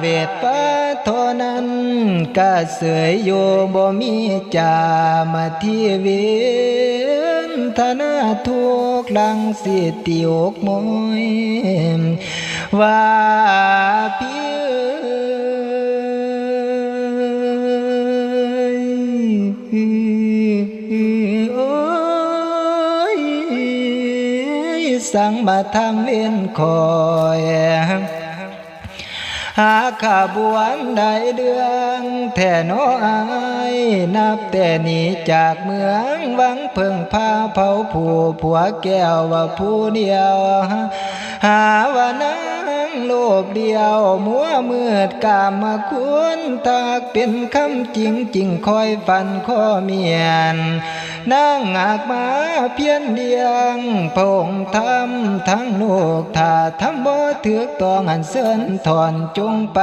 เวทฟ้าเท่านั้นกะเสยอยู่บ่มีจามาที่เวียนธนาทุกลังสิติอกมอยว่าพี่อสั่งมาทำเวียนคอย หาขบวนใดเดืองแท่นออายนับแต่นี้จากเมืองวังเพิ่งพาเผาผู้ผัวแก้วว่าผู้เดียว หาว่านั้งโลภเดียวมัวมืดกามมาคุณตากเป็นคำจริงจริงคอยฟันข้อเมียน นางอากมาเพียนเดียงพงทำทั้งลูกถ้าทำบ่ถือกต้องอันเสินถอนจงไป